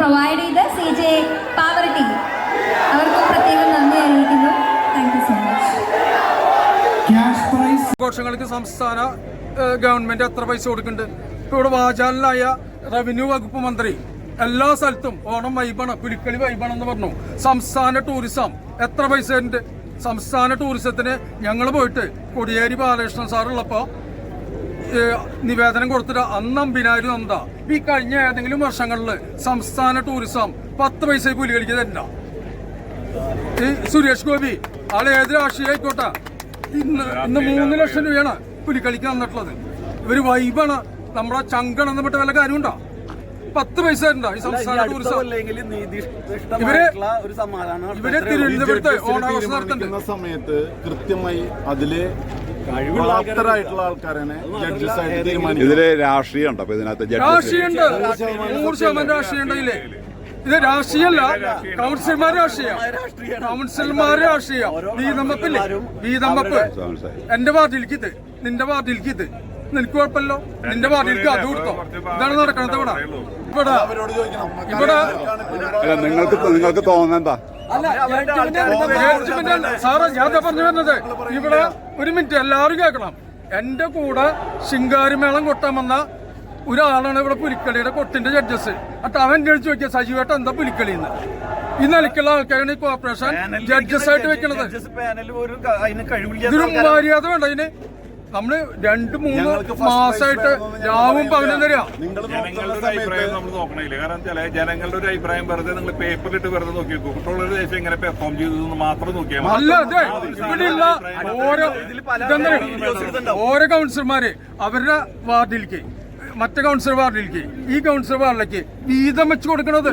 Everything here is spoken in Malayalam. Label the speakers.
Speaker 1: പ്രൊവൈഡ് ചെയ്ത സി ജെ പാവർ ടീം അവർക്കും പ്രത്യേകം നന്ദി അറിയിക്കുന്നു. താങ്ക് യു സോ മച്ച്
Speaker 2: ആഘോഷങ്ങൾക്ക് സംസ്ഥാന ഗവൺമെന്റ് എത്ര പൈസ കൊടുക്കുന്നുണ്ട്? ഇപ്പൊ ഇവിടെ വാചാലിലായ റവന്യൂ വകുപ്പ് മന്ത്രി എല്ലാ സ്ഥലത്തും ഓണം വൈബണം പുലിക്കളി വൈബണം എന്ന് പറഞ്ഞു. സംസ്ഥാന ടൂറിസം എത്ര പൈസ ഉണ്ട്? സംസ്ഥാന ടൂറിസത്തിന് ഞങ്ങൾ പോയിട്ട് കൊടിയേരി ബാലകൃഷ്ണൻ സാറുള്ളപ്പോ നിവേദനം കൊടുത്തിട്ട് അന്ന് ബിനാരി നന്ദ ഈ കഴിഞ്ഞ ഏതെങ്കിലും വർഷങ്ങളിൽ സംസ്ഥാന ടൂറിസം പത്ത് പൈസ കൂലി തരില്ല ഈ സുരേഷ് ഗോപി ആൾ ഏത് രാഷ്ട്രീയ ആയിക്കോട്ടെ ഇന്ന് ഇന്ന് മൂന്ന് ലക്ഷം രൂപയാണ് പുലിക്കളിക്ക് തന്നിട്ടുള്ളത്. ഇവർ വൈബാണ്. നമ്മുടെ ചങ്കണം എന്നിട്ട് വല്ല കാര്യമുണ്ടോ? പത്ത് പൈസ തരണ്ട ഈ സംസ്ഥാന ടൂറിസം
Speaker 3: ഇവർ ഇവർ തിരുവനന്തപുരത്ത് ഓണാഘോഷം നടത്തുന്നുണ്ട്. തീരുമാനിക്കുന്ന സമയത്ത് കൃത്യമായി അതിൽ പ്രാപ്തരായിട്ടുള്ള ആൾക്കാരെ ജഡ്ജസ് ആയിട്ട് തീരുമാനിക്കും ഇതിൽ
Speaker 4: രാഷ്ട്രീയം ഉണ്ടോ ഇതിനകത്ത് ജഡ്ജസ് രാഷ്ട്രീയമുണ്ട്.
Speaker 3: നൂറ് ശതമാനം
Speaker 2: രാഷ്ട്രീയം ഉണ്ടെങ്കിലേ ഇത് രാഷ്ട്രീയല്ല
Speaker 5: കൗൺസിലർമാർ രാഷ്ട്രീയം.
Speaker 2: കൗൺസിലർമാർ രാഷ്ട്രീയം. വീതമ്പപ്പില്ലേ വീതമ്പപ്പ് എന്റെ പാർട്ടിയിലേക്ക് ഇത് നിന്റെ പാർട്ടിയിലേക്ക് ഇത് നിനക്ക് കുഴപ്പമില്ലോ നിന്റെ പാർട്ടിയിലേക്ക് അത് കൊടുത്തോ.
Speaker 5: ഇതാണ് നടക്കണത് ഇവിടെ.
Speaker 2: ഇവിടെ.
Speaker 3: അവരോട് ചോദിക്കണം. ഇവിടെ അല്ല നിങ്ങൾക്ക് നിങ്ങൾക്ക്
Speaker 4: തോന്നുന്നെന്താ അല്ല.
Speaker 3: സാറേ ഞാൻ പറഞ്ഞു വരുന്നത്. ഇവിടെ
Speaker 2: ഒരു മിനിറ്റ് എല്ലാവരും കേൾക്കണം. എന്റെ കൂടെ ശിങ്കാരിമേളം കൊട്ടാൻ വന്ന ഒരാളാണ് ഇവിടെ പുലിക്കളിയുടെ കൊട്ടിന്റെ ജഡ്ജസ് അപ്പൊ അവൻ കഴിച്ചു നോക്കിയ സജീവേട്ട എന്താ പുലിക്കളി എന്ന് ഈ നിലയ്ക്കുള്ള ആൾക്കാരാണ് ഈ കോർപ്പറേഷൻ ജഡ്ജസ് ആയിട്ട് വെക്കണത്.
Speaker 3: ഇതൊരു
Speaker 2: മര്യാദ വേണ്ട ഇതിന് നമ്മൾ രണ്ട് മൂന്ന് മാസമായിട്ട് രാവും പകലും പവനും തരാ
Speaker 3: ജനങ്ങളുടെ ഒരു അഭിപ്രായം
Speaker 5: നമ്മൾ നോക്കണില്ല. കാരണം ചില ജനങ്ങളുടെ ഒരു അഭിപ്രായം വെറുതെ നിങ്ങൾ പേപ്പറിലിട്ട് വെറുതെ നോക്കി നോക്കൂ കുട്ടികളുടെ ദേശം എങ്ങനെ പെർഫോം ചെയ്തതെന്ന് മാത്രം നോക്കിയാൽ മതി. അല്ല
Speaker 2: അതെ. ഇവിടെയുള്ള ഓരോ ഓരോ കൗൺസിലർമാര് അവരുടെ വാർഡിലേക്ക് മറ്റേ കൗൺസിലർ വാർഡിലേക്ക് ഈ കൗൺസിലർ വാർഡിലേക്ക് വീതം വെച്ച് കൊടുക്കണത്